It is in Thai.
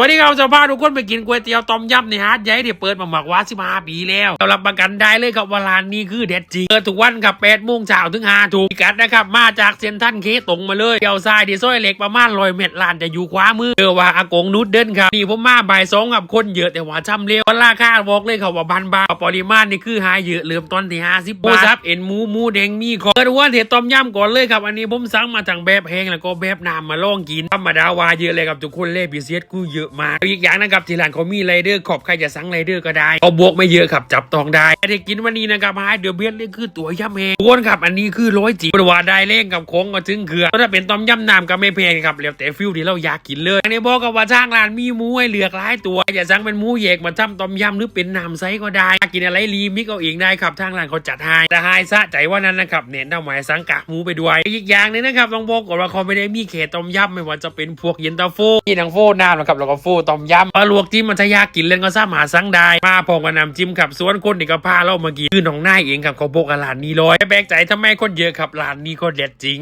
วันนี้เราจะพาทุกคนไปกินก๋วยเตี๋ยวต้มยำในฮาร์ดใหญ่ที่เปิดมาหมักว่าสิบห้าปีแล้วเรารับประกันได้เลยครับว่าร้านนี้คือเด็ดจริงเปิดทุกวันครับแปดโมงเช้าถึงห้าถูกพิกัดนะครับ มาจากเซ็นทรัลเคตรงมาเลยเดี่ยวซ้ายที่ซอยเหล็กประมาณร้อยเมตรร้านจะอยู่ขวามือเจอว่าอากงนุดเดินครับนี่ผมมาบ่ายสองกับคนเยอะแต่ว่าช่ำเร็วราคาบอกเลยครับว่าพันบาทปริมาณนี่คือหายเยอะเริ่มต้นที่ห้าสิบบาทครับเอ็นหมูหมูแดงมีขอเปิดหัว่าเถดต้มยำก่อนเลยครับอันนี้ผมสั่งมาทั้งแบบแห้งแล้วก็แบบน้ำมาลองกินธรรมดาวาเยอะเลยครับทุกคนเลยพิเศษกูเยอะมากอีกอย่างนะครับที่ร้านเขามีไรเดอร์ขอบใครจะสั่งไรเดอร์ก็ได้เอาบวกไม่เยอะครับจับต้องได้แต่ที่กินวันนี้นะครับไฮเดอร์เบียนี่คือตัวย่ำแหงทุกคนครับอันนี้คือร้อยจีประวัติได้เล่งกับโค้งก็ถึงเขือถ้าเป็นต้มยำน้ำก็ไม่แพงครับแล้วแต่ฟิลที่เราอยากกินเลยอันบอกกับว่าจ้างร้านมีหมูให้เลือกหลายตัวอย่าสั่งเป็นหมูแยกมาทำต้มยำหรือเป็นน้ำไซก็ได้อยากกินอะไรรีมิกเอาเองได้ครับทางร้านเขาจัดให้แต่ไฮซะใจว่านั้นนะครับเน้นเอาหมายสังกะหมูไปด้วยอีกอย่างนึงนะครับต้องบอกก่อนว่าเขาไม่ได้มีเขตต้มยำไม่ว่าจะเป็นพวกเย็นตาโฟมีทั้งโฟน้ำนะครับแล้วก็โฟูต้มยำปลาลวกจิ้มมันทะยากกินเล่นก็สามารถสั่งได้มาพองกับน้ำจิ้มขับสวนคนนี่ก็พาเรามากินคือน้องนายเองครับเขาบอกกับร้านนี้เลยไม่แปลกใจทำไมคนเยอะครับร้านนี้ก็เด็ดจริง